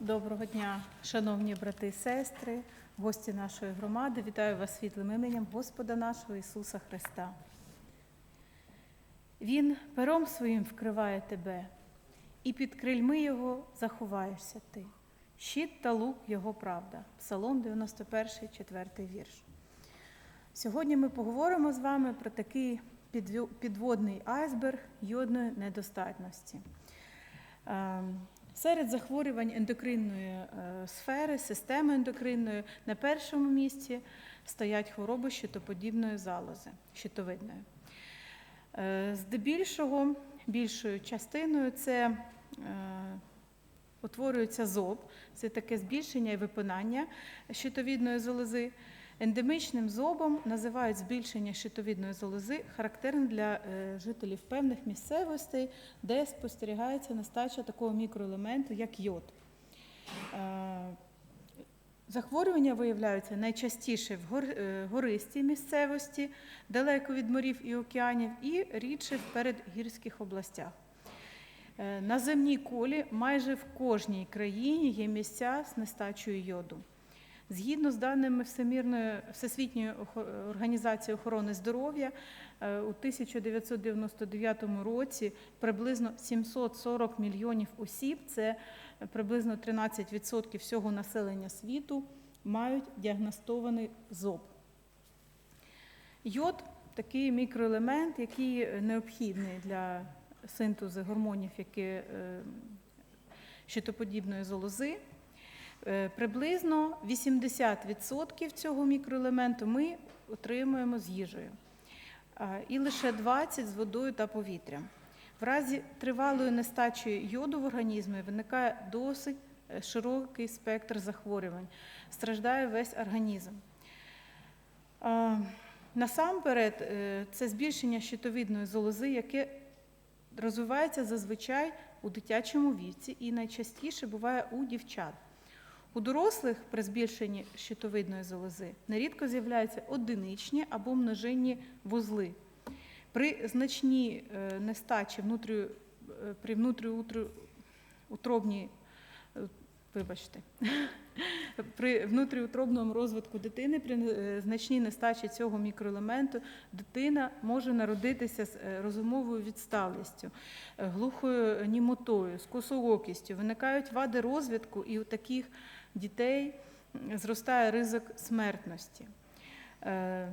Доброго дня, шановні брати і сестри, гості нашої громади. Вітаю вас світлим іменем Господа нашого Ісуса Христа. Він пером своїм вкриває тебе, і під крильми Його заховаєшся ти. Щит та лук Його правда. Псалом 91, 4 вірш. Сьогодні ми поговоримо з вами про такий підводний айсберг йодної недостатності. Серед захворювань ендокринної е, сфери, системи ендокринної на першому місці стоять хвороби щитоподібної залози, щитовидної. Е, Здебільшого, більшою частиною це е, утворюється зоб, це таке збільшення і випинання щитовідної залози. Ендемічним зобом називають збільшення щитовідної залози, характерне для е, жителів певних місцевостей, де спостерігається нестача такого мікроелементу, як йод. Е, Захворювання виявляються найчастіше в е, гористій місцевості, далеко від морів і океанів, і рідше в передгірських областях. На земній колі майже в кожній країні є місця з нестачею йоду. Згідно з даними Всемірної Всесвітньої організації охорони здоров'я, е, у 1999 році приблизно 740 мільйонів осіб, це приблизно 13% всього населення світу, мають діагностований зоб. Йод такий мікроелемент, який необхідний для синтезу гормонів, які е, щитоподібної залози. Е, Приблизно 80% цього мікроелементу ми отримуємо з їжею, і лише 20% з водою та повітрям. В разі тривалої нестачі йоду в організмі виникає досить е, широкий спектр захворювань, страждає весь організм. Насамперед, е, це збільшення щитовідної залози, яке розвивається зазвичай у дитячому віці і найчастіше буває у дівчат. У дорослих при збільшенні щитовидної залози нерідко з'являються одиничні або множинні вузли. При значній е, нестачі внутрі, е, при внутріутробній, е, вибачте, при внутріутробному розвитку дитини, при значній нестачі цього мікроелементу, дитина може народитися з розумовою відсталістю, глухою німотою, з косоокістю. Виникають вади розвитку, і у таких дітей зростає ризик смертності. Е,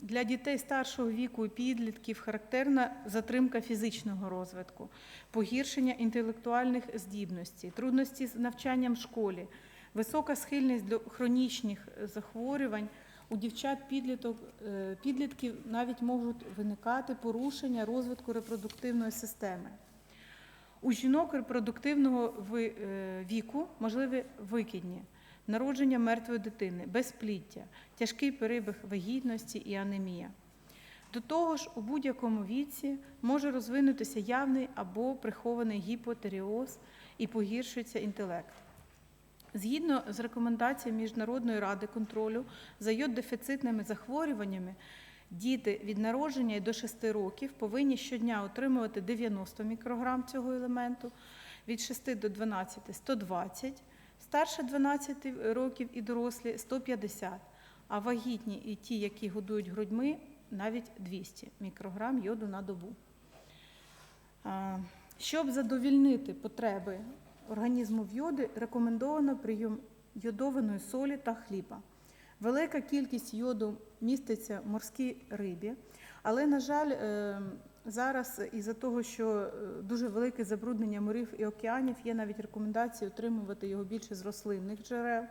Для дітей старшого віку і підлітків характерна затримка фізичного розвитку, погіршення інтелектуальних здібностей, трудності з навчанням в школі, висока схильність до хронічних захворювань. У дівчат підліток, е, підлітків навіть можуть виникати порушення розвитку репродуктивної системи. У жінок репродуктивного е, віку можливі викидні, народження мертвої дитини, безпліття, тяжкий перебіг вагітності і анемія. До того ж, у будь-якому віці може розвинутися явний або прихований гіпотеріоз і погіршується інтелект. Згідно з рекомендаціями Міжнародної ради контролю за йод-дефіцитними захворюваннями, діти від народження до 6 років повинні щодня отримувати 90 мікрограм цього елементу, від 6 до 12 – 120, старше 12 років і дорослі – 150, а вагітні і ті, які годують грудьми, навіть 200 мікрограм йоду на добу. Щоб задовільнити потреби організму в йоди, рекомендовано прийом йодованої солі та хліба. Велика кількість йоду міститься в морській рибі, але, на жаль, е, зараз із-за того, що е, дуже велике забруднення морів і океанів, є навіть рекомендації отримувати його більше з рослинних джерел.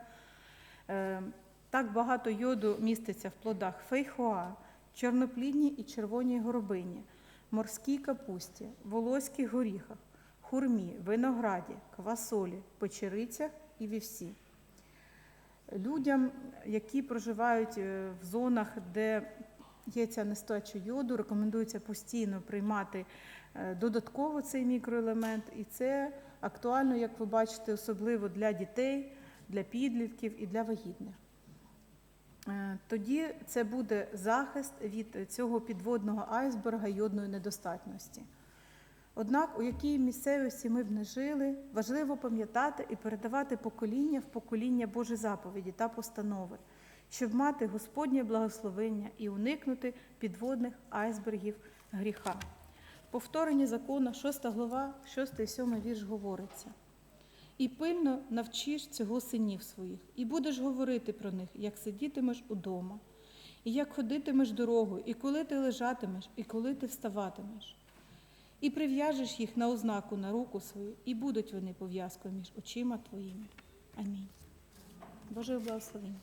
Е, Так багато йоду міститься в плодах фейхоа, чорноплідній і червоній горобині, морській капусті, волоських горіхах, хурмі, винограді, квасолі, печерицях і вівсі. Людям, які проживають е, в зонах, де є ця нестача йоду, рекомендується постійно приймати е, додатково цей мікроелемент, і це актуально, як ви бачите, особливо для дітей, для підлітків і для вагітних. Е, Тоді це буде захист від цього підводного айсберга йодної недостатності. Однак, у якій місцевості ми б не жили, важливо пам'ятати і передавати покоління в покоління Божі заповіді та постанови, щоб мати Господнє благословення і уникнути підводних айсбергів гріха. Повторення закону, 6 глава, 6 і 7 вірш говориться. І пильно навчиш цього синів своїх, і будеш говорити про них, як сидітимеш удома, і як ходитимеш дорогою, і коли ти лежатимеш, і коли ти вставатимеш. І прив'яжеш їх на ознаку на руку свою, і будуть вони пов'язкою між очима твоїми. Амінь. Боже благословення.